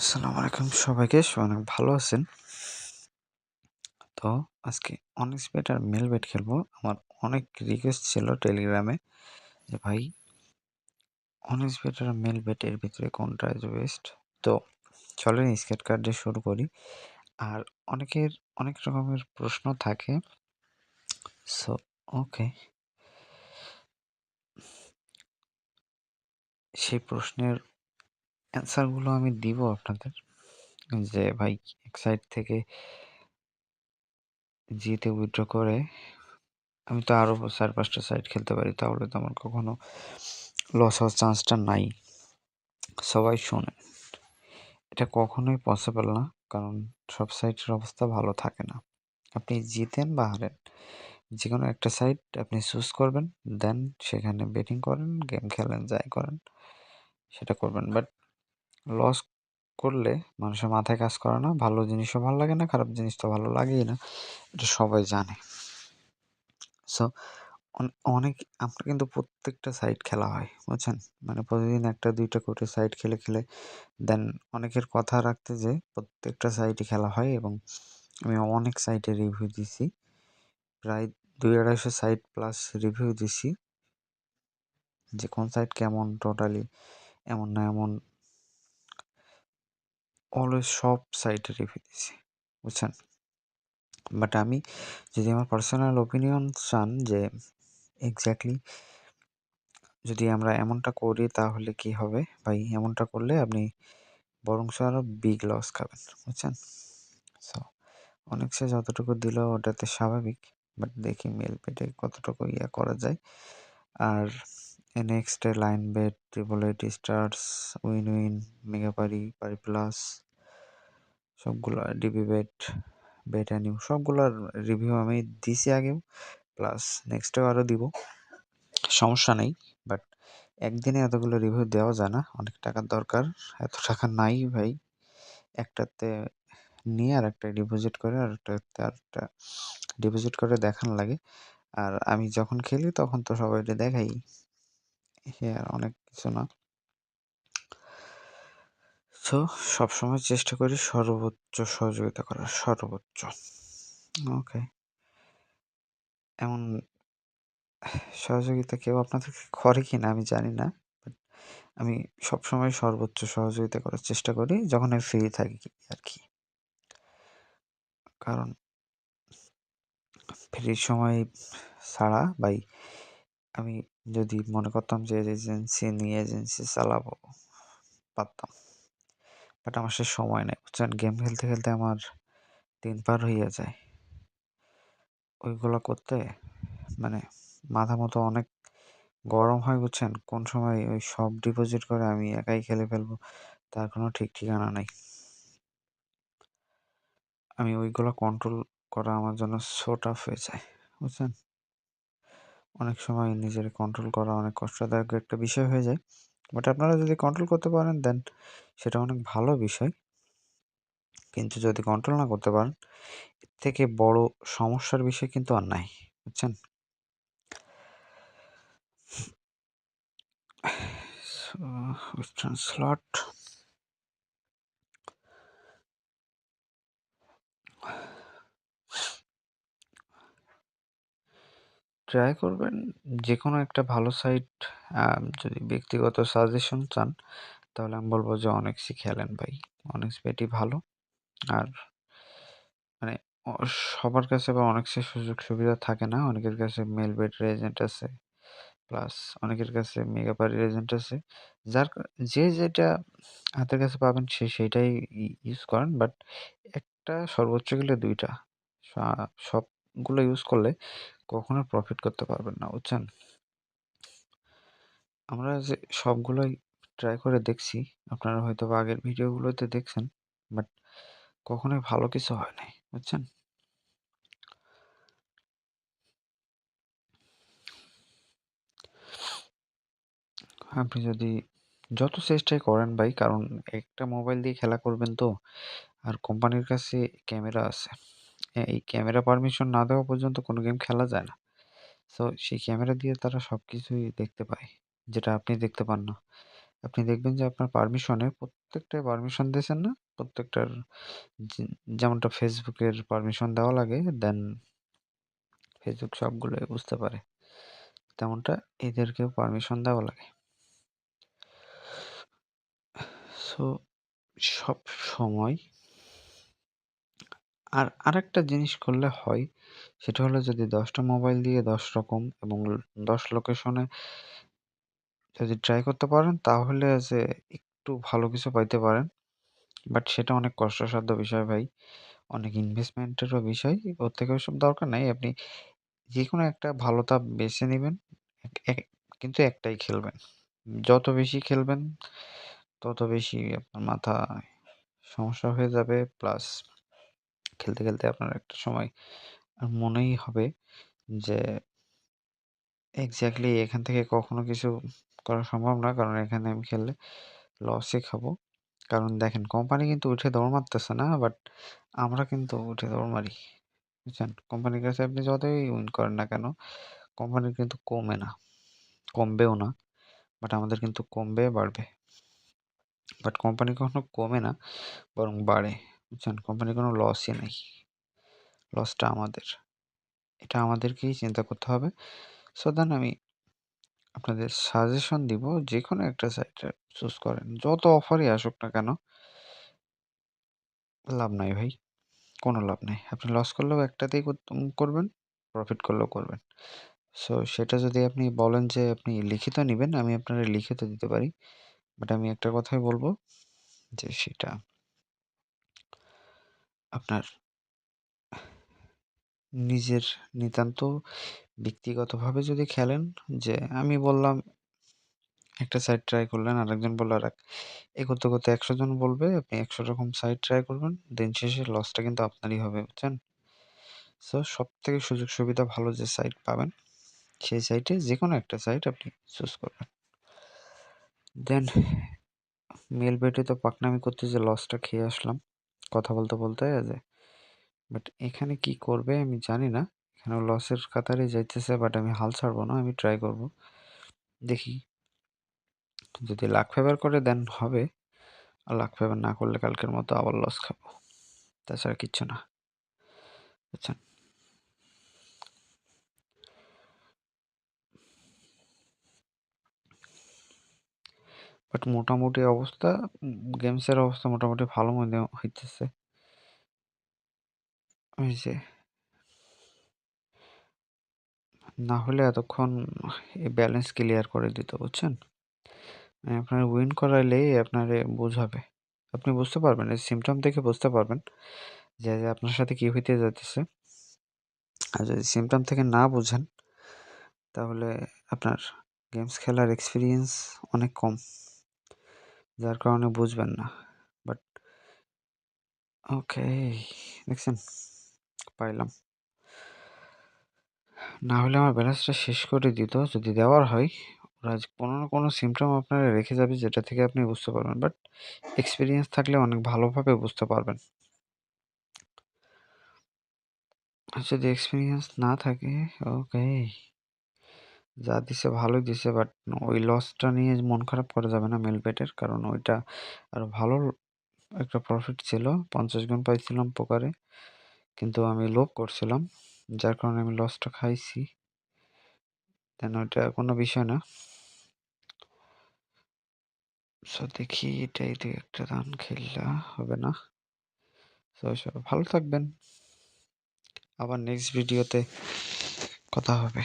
আসসালামু আলাইকুম সবাইকে অনেক ভালো আছেন? তো আজকে অনএক্সপেক্ট আর মেল বেট খেলব। আমার অনেক রিকোয়েস্ট ছিল টেলিগ্রামে যে, ভাই অনএক্সপেক্ট আর মেল বেট এর ভিতরে কোনটা ইজ বেস্ট তো চলেন স্কেট কার্ড শুরু করি। আর অনেকের, অনেক রকমের প্রশ্ন থাকে। সো ওকে সেই প্রশ্নের অ্যান্সারগুলো আমি দিব আপনাদের। যে ভাই, এক সাইড থেকে জিতে উইথড্র করে, আমি তো আরও চার পাঁচটা সাইড খেলতে পারি, তাহলে তো আমার কখনো লস হওয়ার চান্সটা নাই। সবাই শোনে। এটা কখনোই পসিবল না, কারণ সব সাইটের অবস্থা ভালো থাকে না। আপনি জিতেন বা হারেন যে কোনো একটা সাইট আপনি চুজ করবেন দেন সেখানে বেটিং করেন গেম খেলেন, যাই করেন, সেটা করবেন। বাট লস করলে মানুষের মাথায় কাজ করে না, ভালো জিনিসও ভালো লাগে না, খারাপ জিনিস তো ভালো লাগেই না। এটা সবাই জানে। সো অনেক আপনার কিন্তু প্রত্যেকটা সাইট খেলা হয়, বুঝছেন? মানে প্রতিদিন একটা, দুইটা করে সাইট খেলে খেলে দেন অনেকের কথা রাখতে যে প্রত্যেকটা সাইটে খেলা হয় এবং আমি অনেক সাইটে রিভিউ দিছি। প্রায় দুই আড়াইশো সাইট প্লাস রিভিউ দিছি। যে কোন সাইট কেমন টোটালি এমন না, এমন অলওয়েজ সব সাইটে রিভিউ দিছি বুঝছেন? বাট আমি যদি আমার পার্সোনাল ওপিনিয়ন চান যে এক্স্যাক্টলি যদি আমরা এমনটা করি তাহলে কি হবে? ভাই, এমনটা করলে আপনি বরংস আরও বিগ লস খাবেন, বুঝছেন? সো অনেক সে যতটুকু দিল, ওটাতে স্বাভাবিক বাট দেখি মেল পেটে কতটুকু ইয়া করা যায়। আর নেক্সটে Linebet triple eight stars win win Megapari pari plus সবগুলো ডিবি বেট বেট অ্যানিউ সবগুলোর রিভিউ আমি দিছি আগেও প্লাস নেক্সটেও আরও দিব। সমস্যা নেই বাট একদিনে এতগুলো রিভিউ দেওয়া যায় না। অনেক টাকার দরকার, এত টাকা নাই ভাই। একটাতে নিয়ে আর একটা ডিপোজিট করে আর একটাতে আর একটা ডিপোজিট করে দেখানো লাগে। আর আমি যখন খেলি তখন তো সবাইকে দেখাই। আর অনেক কিছু না। সো সবসময় চেষ্টা করি সর্বোচ্চ সহযোগিতা করার, সর্বোচ্চ। ওকে। এমন সহযোগিতা কেউ আপনাদেরকে করে কি না আমি জানি না আমি সবসময় সর্বোচ্চ সহযোগিতা করার চেষ্টা করি যখন আমি ফ্রি থাকি আর কি। কারণ ফ্রি সময় ছাড়া বাই আমি যদি মনে করতাম যে এজেন্সি নিয়ে এজেন্সি চালাবো, পারতাম। বাট আমার সে সময় নেই, বুঝছেন? গেম খেলতে খেলতে আমার দিন পার হইয়া যায়। ওইগুলো করতে মানে মাথা মতো অনেক গরম হয়, বুঝছেন? কোন সময় ওই সব ডিপোজিট করে আমি একাই খেলে ফেলব, তার কোনো ঠিক ঠিকানা নাই। আমি ওইগুলো কন্ট্রোল করা আমার জন্য সো টাফ হয়ে যায়, বুঝছেন? অনেক সময় নিজের কন্ট্রোল করা অনেক কষ্টদায়ক একটা বিষয় হয়ে যায়। বাট আপনারা যদি কন্ট্রোল করতে পারেন দেন সেটা অনেক ভালো বিষয়। কিন্তু যদি কন্ট্রোল না করতে পারেন, এর থেকে বড় সমস্যার বিষয় কিন্তু আর নাই, বুঝছেন? স্লট ট্রাই করবেন যে কোনো একটা ভালো সাইট যদি ব্যক্তিগত সাজেশন চান, তাহলে আমি বলব যে অনেক্সই খেলেন ভাই। অনেক্স বেটই ভালো। আর মানে সবার কাছে বা অনেক্সের সুযোগ সুবিধা থাকে না, অনেকের কাছে মেল বেটের এজেন্ট আছে প্লাস অনেকের কাছে মেগা পারির এজেন্ট আছে। যার যে যেটা হাতের কাছে পাবেন, সে সেইটাই ইউজ করেন বাট একটা সর্বোচ্চ গেলে দুইটা। সবগুলো ইউজ করলে কখনো প্রফিট করতে পারবেন না, বুঝছেন? আমরা যে সবগুলোই ট্রাই করে দেখছি, আপনারা হয়তো আগের ভিডিওগুলোতে দেখছেন বাট কখনোই ভালো কিছু হয় নাই, বুঝছেন? আপনি যদি যত চেষ্টাই করেন ভাই, কারণ একটা মোবাইল দিয়ে খেলা করবেন তো, আর কোম্পানির কাছে ক্যামেরা আছে। এই ক্যামেরা পারমিশন না দেওয়া পর্যন্ত কোনো গেম খেলা যায় না সো সেই ক্যামেরা দিয়ে তারা সব কিছুই দেখতে পায়, যেটা আপনি দেখতে পান না আপনি দেখবেন যে আপনার পারমিশনে প্রত্যেকটায় পারমিশন দিয়েছেন না? প্রত্যেকটার যেমনটা ফেসবুকের পারমিশন দেওয়া লাগে দেন ফেসবুক সবগুলোই বুঝতে পারে। তেমনটা এদেরকেও পারমিশন দেওয়া লাগে। সো সব সময় আর আরেকটা জিনিস করলে হয়, সেটা হলো যদি ১০ টা মোবাইল দিয়ে ১০ রকম এবং ১০ লোকেশনে যদি ট্রাই করতে পারেন, তাহলে যে একটু ভালো কিছু পাইতে পারেন। বাট সেটা অনেক কষ্টসাধ্য বিষয় ভাই। অনেক ইনভেস্টমেন্টেরও বিষয়। ওর থেকে ওইসব দরকার নাই। আপনি যেকোনো একটা ভালো বেছে নিবেন। এক কিন্তু একটাই খেলবেন। যত বেশি খেলবেন, তত বেশি আপনার মাথায় সমস্যা হয়ে যাবে। প্লাস খেলতে, খেলতে আপনার একটা সময় মনেই হবে যে এক্সাক্টলি এখান থেকে কখনো কিছু করা সম্ভব না। কারণ এখানে আমি খেললে লসই খাব। কারণ দেখেন কোম্পানি কিন্তু উঠে দৌড় মারতেছে না। বাট আমরা কিন্তু উঠে দৌড় মারি। বুঝছেন? কোম্পানির কাছে আপনি যতই উইন করেন না কেন, কোম্পানির কিন্তু কমে না। কমবেও না। বাট আমাদের কিন্তু কমবে, বাড়বে। বাট কোম্পানি কখনো কমে না, বরং বাড়ে। বুঝছেন? কোম্পানির কোনো লসই নাই। লসটা আমাদের। এটা আমাদেরকেই চিন্তা করতে হবে। সো দেন আমি আপনাদের সাজেশন দিব যে কোনো একটা সাইটে চুজ করেন। যত অফারই আসুক না কেন লাভ নাই ভাই। কোনো লাভ নাই। আপনি লস করলেও একটাতেই করবেন, প্রফিট করলেও করবেন। সো সেটা যদি আপনি বলেন যে আপনি লিখিত নিবেন, আমি আপনারে লিখিত দিতে পারি। বাট আমি একটা কথাই বলব যে সেটা আপনার নিজের নিতান্ত ব্যক্তিগতভাবে যদি খেলেন যে আমি বললাম একটা সাইট ট্রাই করলেন, আরেকজন বলল আরেক। এই করতে, করতে ১০০ জন বলবে, আপনি ১০০ রকম সাইট ট্রাই করবেন। দিন শেষে লসটা কিন্তু আপনারই হবে, বুঝছেন? সো সব থেকে সুযোগ সুবিধা ভালো যে সাইট পাবেন, সেই সাইটে যে কোনো একটা সাইট আপনি চুজ করবেন। দেন মেল বেটে তো পাকনামি করতে যে লসটা খেয়ে আসলাম। কথা বলতে, বলতে যে বাট এখানে কি করবে আমি জানি না। এখানে লসের কাতারে যাইতেছে বাট আমি হাল ছাড়বো না। আমি ট্রাই করব। দেখি। যদি লাখ ফেভার করে দেন হবে। আর লাখ ফেভার না করলে কালকের মতো আবার লস খাব। তাছাড়া কিচ্ছু না। বুঝছেন? বাট মোটামুটি অবস্থা গেমসের অবস্থা মোটামুটি ভালো মনে হইতেছে। ওই যে না হলে এতক্ষণ এই ব্যালেন্স ক্লিয়ার করে দিত, বুঝছেন? মানে আপনার উইন করাইলেই আপনারে বোঝাবে। আপনি বুঝতে পারবেন এই সিমটম দেখে বুঝতে পারবেন যে, আপনার সাথে কি হইতে যাইতেছে। আর যদি সিমটম থেকে না বুঝেন তাহলে আপনার গেমস খেলার এক্সপিরিয়েন্স অনেক কম। যার কারণে বুঝবেন না। বাট ওকে দেখছেন? পাইলাম। না হলে আমার ব্যালেন্সটা শেষ করে দিত। যদি দেওয়ার হয়, ওরা কোনো না কোনো সিম্পটম আপনারা রেখে যাবে, যেটা থেকে আপনি বুঝতে পারবেন। বাট এক্সপিরিয়েন্স থাকলে অনেক ভালোভাবে বুঝতে পারবেন। যদি এক্সপিরিয়েন্স না থাকে ওকে। যা দিছে ভালোই দিছে বাট ওই লসটা নিয়ে মন খারাপ করা যাবে না মেল বেটের। কারণ ওইটা আর ভালো একটা প্রফিট ছিল। ৫০ গুণ পাইছিলাম পোকারে। কিন্তু আমি লোভ করছিলাম। যার কারণে আমি লসটা খাইছি। দেন ওইটা কোনো বিষয় না। সো দেখি এটাই ২ একটা রান খেললা হবে না। সো সবাই ভালো থাকবেন। আবার নেক্সট ভিডিওতে কথা হবে।